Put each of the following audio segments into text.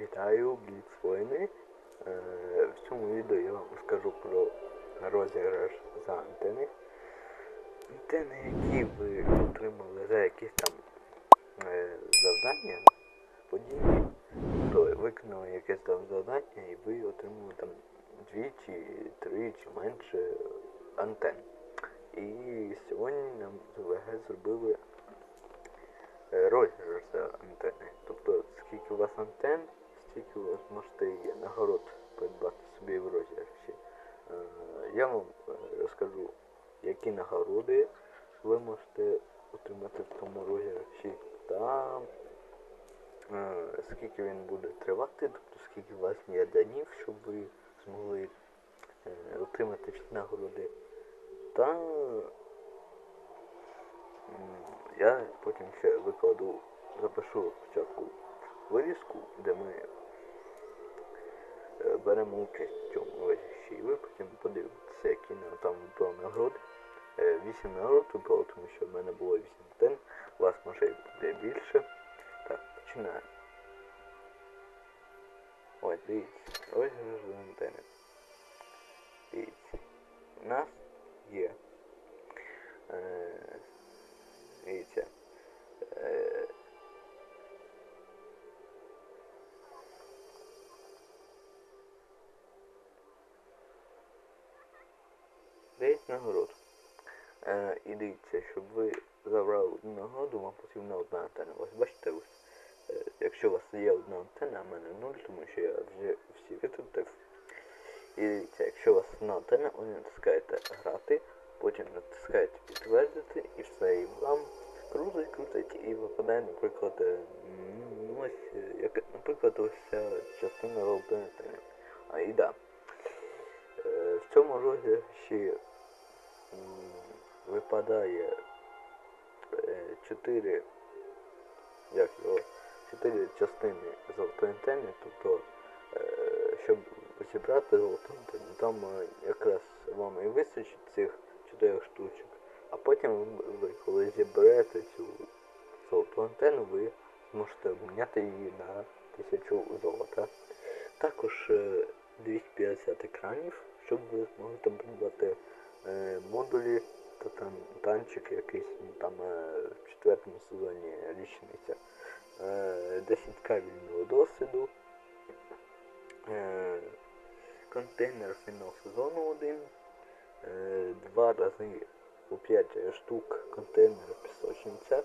Вітаю, Бліцвойни. Е, В цьому відео я вам скажу про розіграш за антени. Антени, які ви отримали за якісь там е, завдання, події, то виконали якесь там завдання і ви отримали там дві чи три чи менше антен. І сьогодні нам з ВГ зробили е, розіграш за антени. Тобто, скільки у вас антен, стільки ви зможете і нагород придбати собі в розіграші. Е, Я вам е, розкажу, які нагороди ви можете отримати в тому розіграші та е, скільки він буде тривати, тобто скільки у вас є днів, щоб ви змогли отримати всі нагороди. Та я потім ще викладу, запишу спочатку вирізку, де ми беремо участь в цьому розіграші. І ви потім подивитися, які нам там було нагороди. Е, Вісім нагород було, тому що в мене було 8 тен, у вас може буде більше. Так, починаємо. Ось, дивіться, ось наш антени. Дивіться, у нас є. 9 нагород. Е, І дивіться, щоб ви забрали одну нагороду, вам потрібна одна антенна. Ось бачите, ось, е, якщо у вас є одна антенна, у мене нуль, тому що я вже всі витратив. І дивіться, якщо у вас одна антенна, ви натискаєте грати, потім натискаєте підтвердити і все, і вам крутить, крутить і випадає, наприклад, ну, ось, е, як, наприклад, ось ця частина антенни. А і да. Е, цьому розіграші випадає? Е, 4 як його, 4 частини золотої антенни, тобто, е, щоб зібрати золоту антенну, там е, якраз вам і вистачить цих 4 штучок, а потім ви, коли зіберете цю золоту антенну, ви зможете обміняти її на 1000 золота. Також е, 250 екранів, щоб ви змогли там придбати е, модулі та там танчик якийсь ну, там е, в четвертому сезоні річниця. Е, 10 кабельного досвіду. Е, контейнер фінал сезону 1. Е, два рази по 5 штук контейнер пісочниця.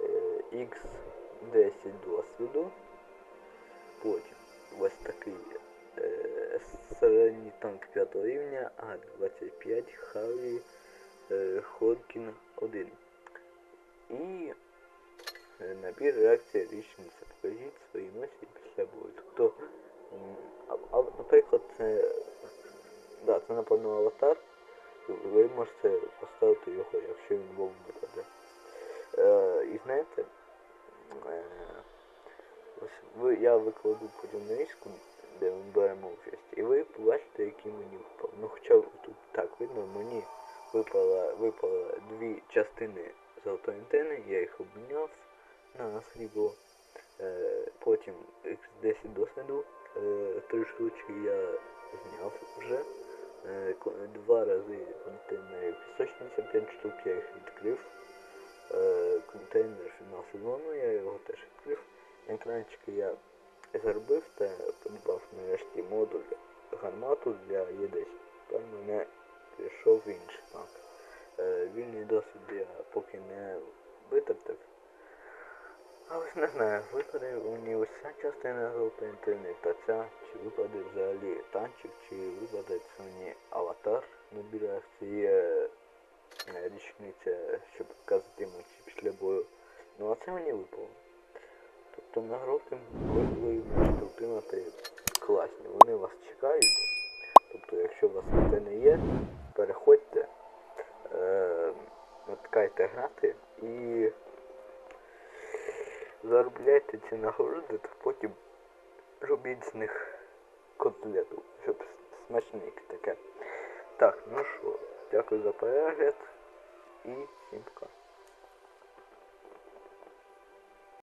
Е, X10 досвіду. Потім ось такий середній танк 5 рівня, А-25 Харі е, Ходкін 1. І е, набір реакції річниця. Покажіть свої емоції після бою. Тобто, а, а, наприклад, це, да, це напевно аватар. Ви можете поставити його, якщо він вам випаде. Е, і знаєте, е, ось ви, я викладу потім на де ми беремо участь, і ви побачите, який мені випав. Ну хоча тут так видно, мені випало, випало дві частини золотої антени, я їх обміняв на срібло. Е, потім X10 досвіду, е, три штучки я зняв вже. Е, два рази контейнери пісочниця, 5 штук я їх відкрив. Е, контейнер фінал сезону, я його теж відкрив. Екранчики я зробив та придбав нарешті модуль гармату для Є10. Тепер мене пішов інший танк. Е, вільний досвід я поки не витратив. А ось не знаю, випаде мені ось ця частина золотої антени та ця, чи випаде взагалі танчик, чи випаде мені аватар набір реакції е, е, річниця, щоб показати емоції після бою. Ну а це мені випало. Тобто нагороди ви, ви можете отримати класні. Вони вас чекають. Тобто, якщо у вас це не є, переходьте, е, натикайте грати і заробляйте ці нагороди, та потім робіть з них котлету, щоб смачник таке. Так, ну що, дякую за перегляд і всім пока.